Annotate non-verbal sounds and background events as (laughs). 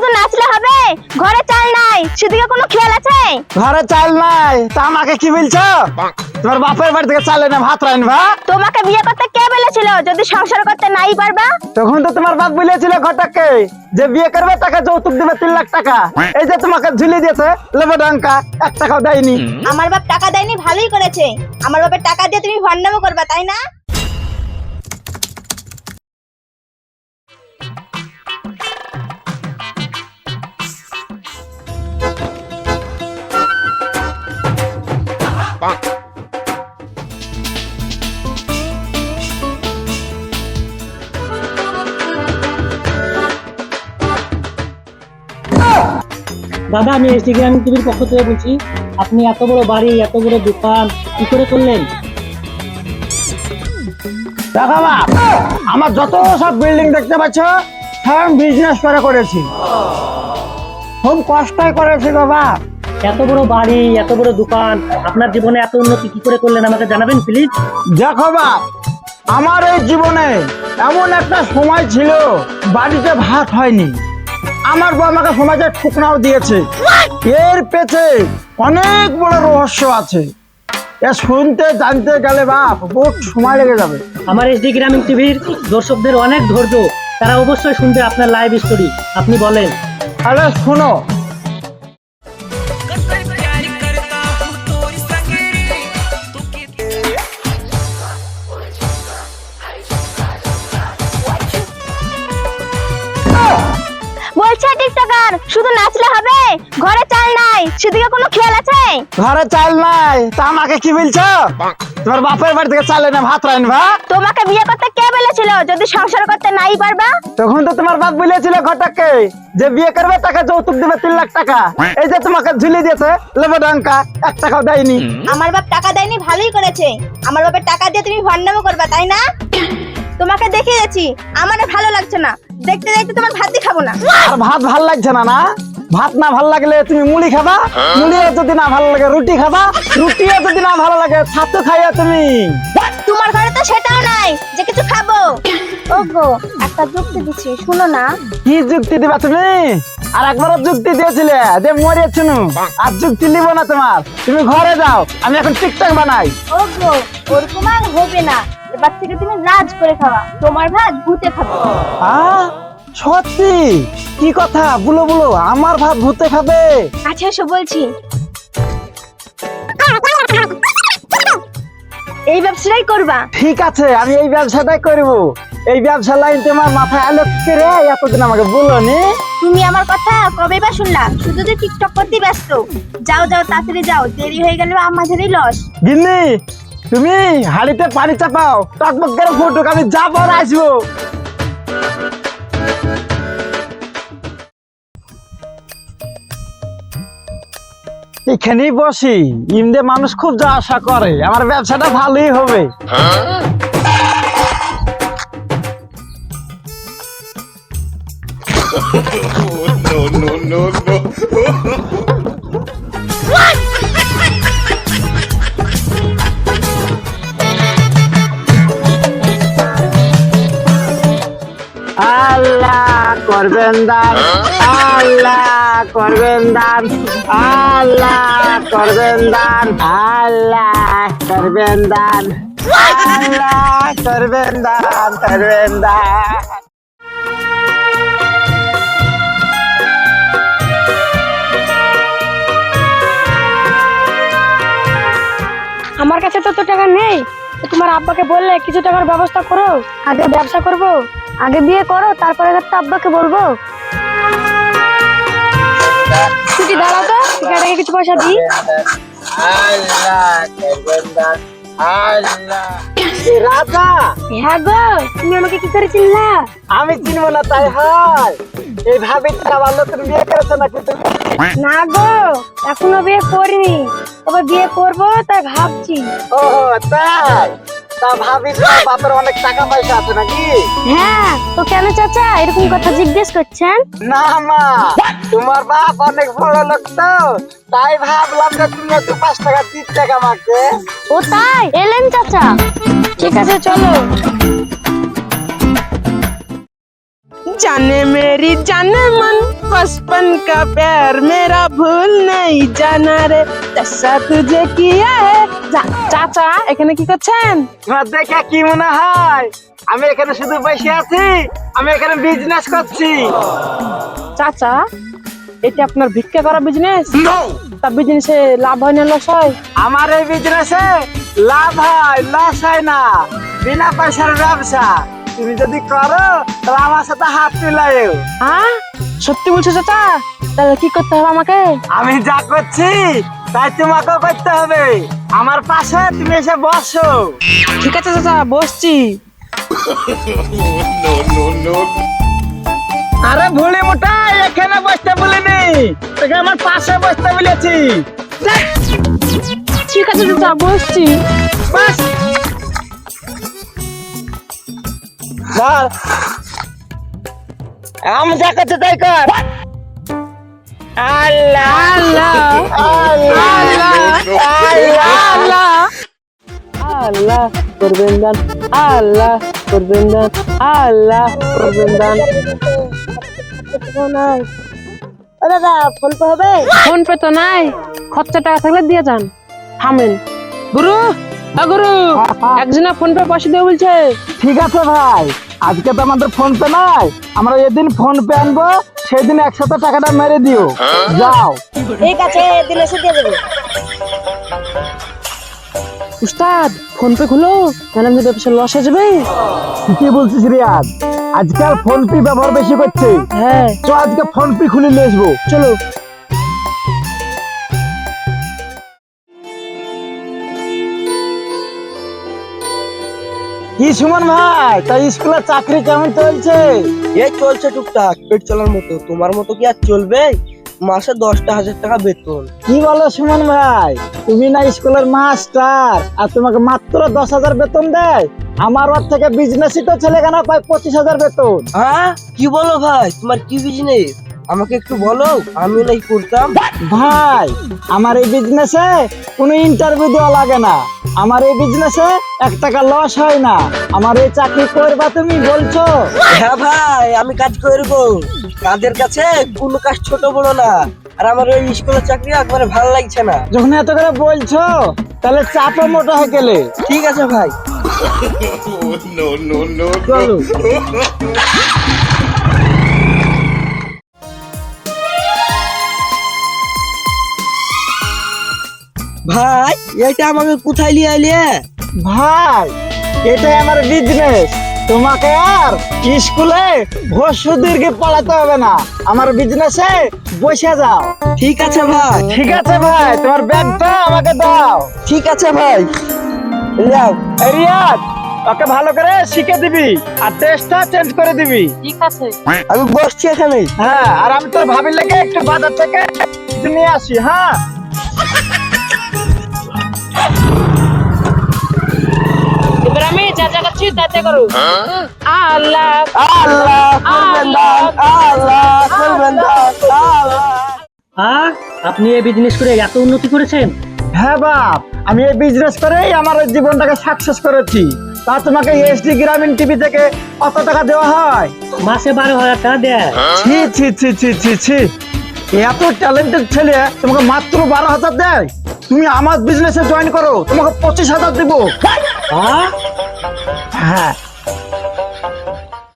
শুধু নাচলে হবে? ঘরে চাল নাই সেদিকে কোনো খেয়াল আছে? ঘরে চাল নাই তা আমাকে কি বলছো? তোমার বাপের বাড়ি থেকে চালে না ভাত রান্নবা তোমাকে বিয়ে করতে কে বলেছিল? যদি সংসার করতে নাই পারবা? তখন তো তোমার বাপ বলেছিল ঘটককে যে বিয়ে করবে টাকা যৌতুক দিবে তিন লাখ টাকা। এই যে তোমাকে ঝুলি দিয়েছে লেবো ডাঙ্কা এক টাকাও দেয়নি। আমার বাপ টাকা দেয়নি ভালোই করেছে। আমার বাপের টাকা দিয়ে তুমি ভন্ডামো করবা তাই না? দাদা আমি ইনস্টাগ্রাম টিভির পক্ষ থেকে বলছি আপনি এত বড় বাড়ি এত বড় দোকান কি করে করলেন? দেখো আমার যত সব বিল্ডিং দেখতে পাচ্ছ সব বিজনেস করে করেছি। খুব কষ্টই করেছি বাপ এত বড় বাড়ি এত বড় দোকান আপনার জীবনে এত উন্নতি কি করে করলেন আমাকে জানাবেন প্লিজ দেখো বাপ আমার এই জীবনে এমন একটা সময় ছিল বাড়িতে ভাত হয়নি। আমার বউ আমাকে সমাজে ঠুকনাও দিয়েছে। এর পেছে অনেক বড় রহস্য আছে। এ শুনতে জানতে গেলে বাপ বহুত সময় লেগে যাবে। আমার এসডি গ্রামীণ টিভির দর্শকদের অনেক ধৈর্য তারা অবশ্যই শুনবে আপনার লাইভ স্টোরি আপনি বলেন। তাহলে শোনো টিকটকার শুধু নাচলে হবে। ঘরে চাল নাই সেদিকে কোনো খেয়াল আছে? ঘরে চাল নাই তা আমাকে কি বলছো? তোমার বাপের বাড়ি থেকে চালে না ভাত রান্নবা তোমাকে বিয়ে করতে কে বলেছিল? যদি সংসার করতে নাই পারবা? তখন তো তোমার বাপ বলেছিল ঘটককে যে বিয়ে করবে টাকা যৌতুক দিবে তিন লাখ টাকা। এই যে তোমাকে ঝুলি দিয়েছে লেবো ডাঙ্কা এক টাকাও দেয়নি। আমার বাপ টাকা দেয়নি ভালোই করেছে। আমার বাপের টাকা দিয়ে তুমি ভন্ডামো করবা তাই না? তোমাকে দেখে গেছি আমার ভালো লাগছে না। দেখতে দেখতে তোমার ভাতই খাব না। আর ভাত ভালো লাগছে না না? ভাত না ভালো লাগলে তুমি মুড়ি খাবা? মুড়িও যদি না ভালো লাগে রুটি খাবা? রুটিও যদি না ভালো লাগে ছাতু খাইয়া তুমি। তোমার ঘরে তো সেটাও নাই যে কিছু খাব। ওগো একটা যুক্তি দিচ্ছি শুনো না। কি যুক্তি দিবা তুমি? আর একবারও যুক্তি দিয়েছিলে যে মরে শুনু আর যুক্তি নিব না তোমার। তুমি ঘরে যাও আমি এখন টিকটক বানাই। ওগো ওরকম আর হবে না। এবার থেকে তুমি রাজ করে খাওয়া। তোমার ভাত ভূতে খাব। আহ সত্যি? কি কথা? বলো বলো আমার ভাত ভূতে খাবে? কাছে এসো বলছি। এই ব্যবসাটাই করবা? ঠিক আছে আমি এই ব্যবসাটাই করব। এই ব্যবসা লাইন তোমার মাথায় আলো কি রে এতদিন আমাকে বলো নি তুমি আমার কথা কবে বা শুনলা? শুধু তো টিকটক করতে ব্যস্ত। যাও যাও তাড়াতাড়ি যাও দেরি হয়ে গেলে আমাদেরই লস। গিন্নি তুমি হাড়িতে পানি চাপাও, টকবক করে ফুটুক আমি যাব আর আসব। এখানেই বসি, ইমদে মানুষ খুব যা আশা করে, আমার ব্যবসাটা ভালোই হবে। (laughs) করবেন দান, আল্লাহ করবেন দান, আল্লাহ করবেন দান, আল্লাহ করবেন দান, আল্লাহ করবেন দান করবেন দান। আমার কাছে তো তো টাকা নেই তোমার আব্বাকে বললে কিছু টাকার ব্যবস্থা করো, আগে ব্যবসা করব। আগে বিয়ে করো তারপরে তো আব্বাকে বলব। ছুটি দাঁড়াও তো কিছু পয়সা দিই। রাজা! হ্যাঁ গো তুমি আমাকে কি করে চিনলা? আমি চিনবো না তাই হয়। নতুন বিয়ে করেছে নাকি তুমি? না গো এখনও বিয়ে করিনি। তবে বিয়ে করব তাই ভাবছি। ও তাই? তা ভাবি বাপের অনেক টাকা পয়সা আছে নাকি? হ্যাঁ তো কেন চাচা? এরকম কথা জিজ্ঞেস করছেন? না মা তোমার বাপ অনেক বড় লোক তো তাই ভাবলাম যে তুমি একটু পাঁচ টাকা তিন টাকা ও তাই? এলেন চাচা। ঠিক আছে চলো। जाने मेरी जाने मन बचपन का प्यार मेरा भूल नहीं जाना रे जैसा तुझे किया है যা- চাচা এখানে কি করছেন তোমার দেখে কি মনে হয় আমি এখানে শুধু বসে আছি আমি এখানে বিজনেস করছি চাচা এটা আপনার ভিক্ষা করা বিজনেস তা বিজনেসে লাভ হয় না লস হয় আমার এই বিজনেসে লাভ হয় লস হয় না বিনা পয়সার ব্যবসা তুমি যদি করো তাহলে আমার সাথে হাত মিলাইও হ্যাঁ সত্যি বলছো চাচা? তাহলে কি করতে হবে আমাকে? আমি যা করছি তাই তোমাকেও করতে হবে। আমার পাশে তুমি এসে বসো। ঠিক আছে চাচা বসছি. আরে ভুলি মোটা এখানে বসতে বলিনি। তোকে আমার পাশে বসতে বলেছি। ঠিক আছে চাচা বসছি। বাস। স্যার আমি যা করতে তাই কর। আল্লাহ আল্লাহ আল্লাহ আল্লাহ আল্লাহ। আল্লাহ করবেন দান আল্লাহ করবেন দান আল্লাহ করবেন দান। ও দাদা ফোন পে হবে? ফোন পে তো নাই। খরচা টাকা থাকলে দিয়ে যান। থামেন। গুরু গুরু একজনে ফোন পে পয়সা দিয়ে বলছে। ঠিক আছে ভাই আজকে তো আমাদের ফোন পে নাই। আমরা যেদিন ফোন পে আনব সেদিন একসাথে টাকাটা মেরে দিও। যাও। ঠিক আছে দিন এসে দিয়ে দেবো। উস্তাদ ফোন পে খুলো কেন আমি ব্যবসা লস হয়ে যাবে? ঠিকই বলছিস রিয়াজ। আজকাল ফোন পে ব্যবহার বেশি করছে হ্যাঁ। তো আজকে ফোন পে খুলে নিয়ে আসব। চলো। কি সুমন ভাই তাই স্কুলের চাকরি কেমন চলছে? এই চলছে টুকটাক পেট চলার মতো। তোমার মতো কি আর চলবে? মাসে দশটা হাজার টাকা বেতন। কি বলো সুমন ভাই তুমি না স্কুলের মাস্টার আর তোমাকে মাত্র দশ হাজার বেতন দেয়? আমার ওর থেকে বিজনেসই তো ছেলে কেন পায় পঁচিশ হাজার বেতন। হ্যাঁ? কি বলো ভাই তোমার কি বিজনেস আমাকে একটু বলো আমিও নাই করতাম। ভাই আমার এই বিজনেসে কোনো ইন্টারভিউ দেওয়া লাগে না। আমার এই বিজনেসে এক টাকা লস হয় না। আমার এই চাকরি করবা তুমি বলছো? হ্যাঁ ভাই আমি কাজ করব। কাজের কাছে কোনো কাজ ছোট বড় না। আর আমার ওই স্কুলের চাকরি একবারে ভালো লাগছে না। যখন এত করে বলছো তাহলে চাপও মোটা হয়ে গেলে। ঠিক আছে ভাই। (laughs) No, no, no, (laughs) ভাই এটা আমাকে কোথায় নিয়ে আইলে? ভাই এটাই আমার বিজনেস তোমাকে আর স্কুলে ভসুদীরকে পড়াতে হবে না। আমার বিজনেসে বসে যাও। ঠিক আছে ভাই। ঠিক আছে ভাই তোমার ব্যাগটা আমাকে দাও। ঠিক আছে ভাই। যাও। রিয়াজ ওকে ভালো করে শিখে দিবি আর টেস্টটা চেঞ্জ করে দিবি। ঠিক আছে। আমি বসছি এখানে। হ্যাঁ আর আমি তোর ভাবির লেগে একটু বাজার থেকে নিয়ে আসি হ্যাঁ? করো আল্লাহ আল্লাহ আল্লাহ আল্লাহ আপনি এই বিজনেস করে এত উন্নতি করেছেন? হ্যাঁ বাপ আমি এই বিজনেস করেই আমার জীবনটাকে সাকসেস করেছি। তা তোমাকে এসডি গ্রামীণ টিভি থেকে কত টাকা দেওয়া হয়? মাসে বারো হাজার টাকা দেয়। ছি ছি ছি ছি ছি ছি। এত ট্যালেন্টেড ছেলে তোমাকে মাত্র বারো হাজার দেয়? তুমি আমার বিজনেসে জয়েন করো তোমাকে পঁচিশ হাজার দেবো। আর হ্যাঁ